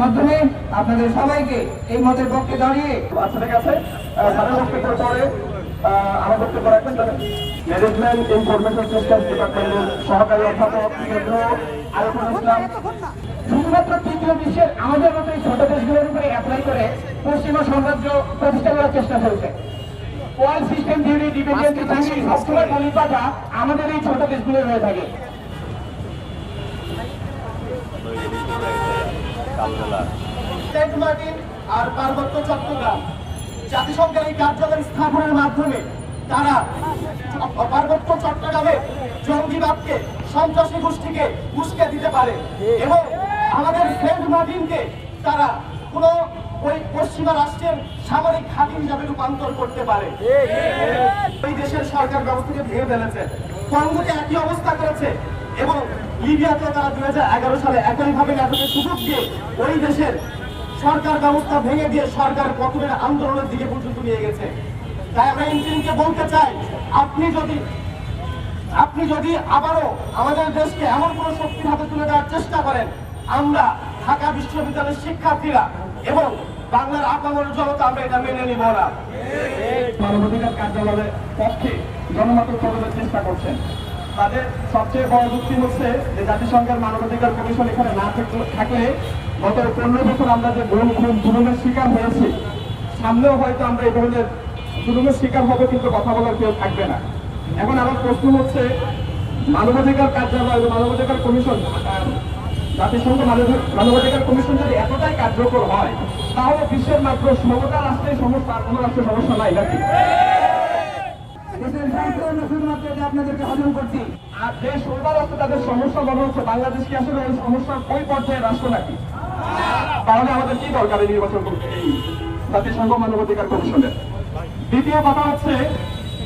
মাধ্যমে আপনাদের সবাইকে এই মতের পক্ষে দাঁড়িয়ে আচ্ছা ঠিক আছে পরে আহ, আমার বক্তব্য রাখবেন ম্যানেজমেন্ট ইনফরমেশন সিস্টেম ডিপার্টমেন্টের সহকারী অধ্যাপক কেন্দ্র আরিফুল ইসলাম শুধুমাত্র তৃতীয় বিশ্বের আমাদের মতো এই ছোট দেশগুলোর উপরে অ্যাপ্লাই করে পশ্চিমা সাম্রাজ্য প্রতিষ্ঠা করার চেষ্টা চলছে। ওয়ার্ল্ড সিস্টেম থিওরি সবসময় আমাদের এই ছোট দেশগুলো হয়ে থাকে। সেন্ট মার্টিন আর পার্বত্য চট্টগ্রাম জাতিসংঘের এই কার্যালয় স্থাপনের মাধ্যমে তারা পার্বত্য চট্টগ্রামে জঙ্গিবাদকে সন্ত্রাসী গোষ্ঠীকে উস্কে দিতে পারে এবং আমাদের সেন্ট মার্টিনকে তারা কোনো ওই পশ্চিমা রাষ্ট্রের সামরিক ঘাঁটি হিসাবে রূপান্তর করতে পারে। এই দেশের সরকার ব্যবস্থাকে ভেঙে ফেলেছে। কঙ্গোতে একই অবস্থা করেছে। এবং লিবিয়াতে তারা দুই হাজার এগারো সালে একইভাবে নাটকের সুযোগ দিয়ে ওই দেশের সরকার ব্যবস্থা ভেঙে দিয়ে সরকার পতনের আন্দোলনের দিকে পর্যন্ত নিয়ে গেছে। তাই আমরা ইঞ্জিনকে বলতে চাই, আপনি যদি আপনি যদি আবারও আমাদের দেশকে এমন কোন শক্তির হাতে তুলে দেওয়ার চেষ্টা করেন, আমরা ঢাকা বিশ্ববিদ্যালয়ের শিক্ষার্থীরা এবং বাংলার আপামর জনতা, আমরা এটা মেনে নিব না। মানবাধিকার কার্যালয়ের পক্ষে জনমত তৈরির চেষ্টা করছেন। তাদের সবচেয়ে বড় যুক্তি হচ্ছে যে জাতিসংঘের মানবাধিকার কমিশন এখানে না থাকলে- গত পনেরো বছর আমরা যে গুম খুন, জুলুমের শিকার হয়েছি, সামনেও হয়তো আমরা এই ধরনের জুলুমের শিকার হবে কিন্তু কথা বলার কেউ থাকবে না। এখন আমার প্রশ্ন হচ্ছে, মানবাধিকার কার্যালয় মানবাধিকার কমিশন জাতিসংঘ মানব- মানবাধিকার কমিশন যদি এতটাই কার্যকর হয়, তাহলে বিশ্বের মাত্র ষোলোটা রাষ্ট্রের সমস্যা কোনো রাষ্ট্রের সমস্যা নাই নাকি দেশের দায়িত্ব আমরা শুধুমাত্র যে বাংলাদেশ কি কি দরকার জাতিসংঘ মানবাধিকার কমিশনের দ্বিতীয় কথা হচ্ছে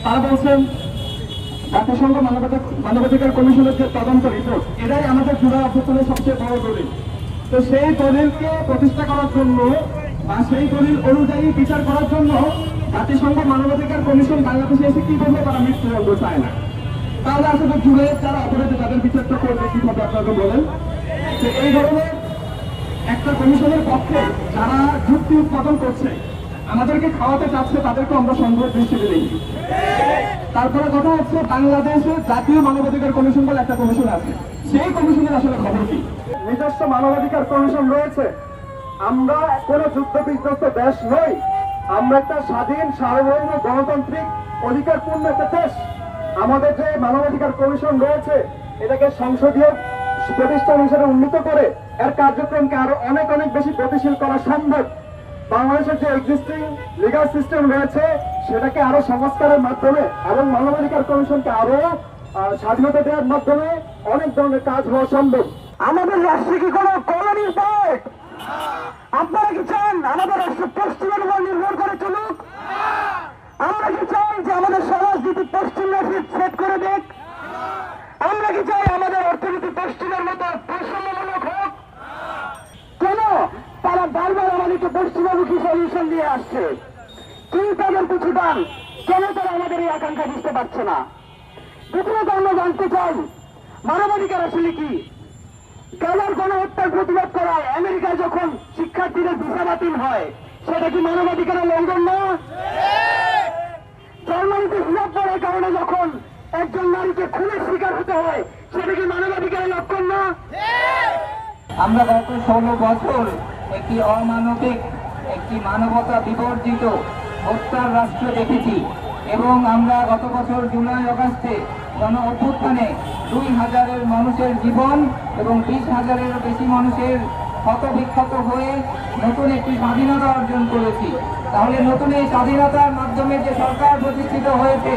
তারা বলছেন জাতিসংঘ মানবাধিকার কমিশনের যে তদন্ত রিপোর্ট এটাই আমাদের জুড়া অভ্যুত্থানের সবচেয়ে বড় দলিল তো সেই দলিলকে প্রতিষ্ঠা করার জন্য বা সেই দলিল অনুযায়ী বিচার করার জন্য জাতিসংঘ মানবাধিকার কমিশন বাংলাদেশে এসে কি বলবে তারা মৃত্যুদণ্ড চায় না। তাহলে আসলে জুড়ে যারা অপরাধী তাদের বিচারটা করবে কীভাবে আপনাকে বলেন? যে এই ধরনের একটা কমিশনের পক্ষে যারা যুক্তি উৎপাদন করছে, আমাদেরকে খাওয়াতে চাচ্ছে, তাদেরকে আমরা সন্দেহ দৃষ্টিতে দেখি। তারপরে কথা হচ্ছে বাংলাদেশে জাতীয় মানবাধিকার কমিশন বলে একটা কমিশন আছে। সেই কমিশনের আসলে খবর কি? নিজস্ব মানবাধিকার কমিশন রয়েছে। আমরা কোন যুদ্ধ বিধ্বস্ত দেশ নই। আমরা একটা স্বাধীন, সার্বভৌম গণতান্ত্রিক অধিকারপূর্ণ একটা দেশ। আমাদের যে মানবাধিকার কমিশন রয়েছে, এটাকে সংসদীয় প্রতিষ্ঠান হিসেবে উন্নীত করে এর কার্যক্রমকে আরও অনেক অনেক বেশি গতিশীল করা সম্ভব। বাংলাদেশের যে এক্সিস্টিং লিগাল সিস্টেম রয়েছে, সেটাকে আরও সংস্কারের মাধ্যমে এবং মানবাধিকার কমিশনকে আরও স্বাধীনতা দেওয়ার মাধ্যমে অনেক ধরনের কাজ হওয়া সম্ভব। আমাদের রাষ্ট্রে কি কোনো কলোনির পার্ট আপনারা কি চান আমাদের রাষ্ট্র পশ্চিমের উপর নির্ভর করে চলুক আমরা কি চাই যে আমাদের সমাজনীতি পশ্চিম সেট করে দেখ আমরা কি চাই আমাদের অর্থনীতি পশ্চিমের মতো বৈষম্যমূলক হোক কেন তারা বারবার আমাদেরকে পশ্চিমামুখী সলিউশন দিয়ে আসছে। কি তাদের পিছু দান কেন তারা আমাদের এই আকাঙ্ক্ষা বুঝতে পারছে না। দ্বিতীয়ত আমরা জানতে চাই, মানবাধিকার আসলে কি? কেনার কোন হত্যার প্রতিবাদ করায় আমেরিকায় যখন শিক্ষার্থীদের ভিসা বাতিল হয়, সেটা কি মানবাধিকারের লঙ্ঘন না? জার্মানিতে হিসাব পড়ার কারণে যখন একজন নারীকে খুনের শিকার হতে হয়, সেটা কি মানবাধিকারের লক্ষণ না? আমরা গত ষোলো বছর একটি অমানবিক একটি মানবতা বিবর্জিত হত্যার রাষ্ট্র দেখেছি এবং আমরা গত বছর জুলাই অগাস্টে গণ অভ্যুত্থানে দুই হাজারের মানুষের জীবন এবং বিশ হাজারের বেশি মানুষের ক্ষত বিক্ষত হয়ে নতুন একটি স্বাধীনতা অর্জন করেছি। তাহলে নতুন এই স্বাধীনতার মাধ্যমে যে সরকার প্রতিষ্ঠিত হয়েছে,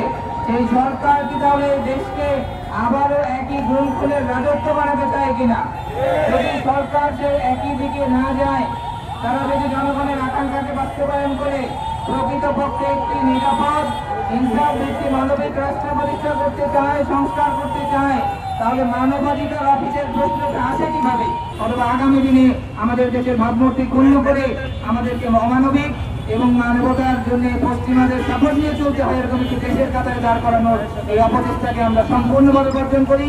সেই সরকার কি তাহলে দেশকে আবারও একই খুনের রাজত্ব বানাতে চায় কিনা? যদি সরকার সে একই দিকে না যায় তারা যদি জনগণের আকাঙ্ক্ষাকে বাস্তবায়ন করে প্রকৃতপক্ষে একটি নিরাপদ ইনসাফ ভিত্তি মানবিক রাষ্ট্র প্রতিষ্ঠা করতে চায়, সংস্কার করতে চায়, তাহলে মানবাধিকার অফিসের প্রশ্নটা আসে কীভাবে? অথবা আগামী দিনে আমাদের দেশের ভাবমূর্তি ক্ষুণ্ণ করে আমাদেরকে অমানবিক এবং মানবতার জন্য পশ্চিমাদের সাপোর্ট নিয়ে চলতে হয়, এরকম একটি দেশের কাতারে দাঁড় করানোর এই অপচেষ্টাকে আমরা সম্পূর্ণভাবে বর্জন করি।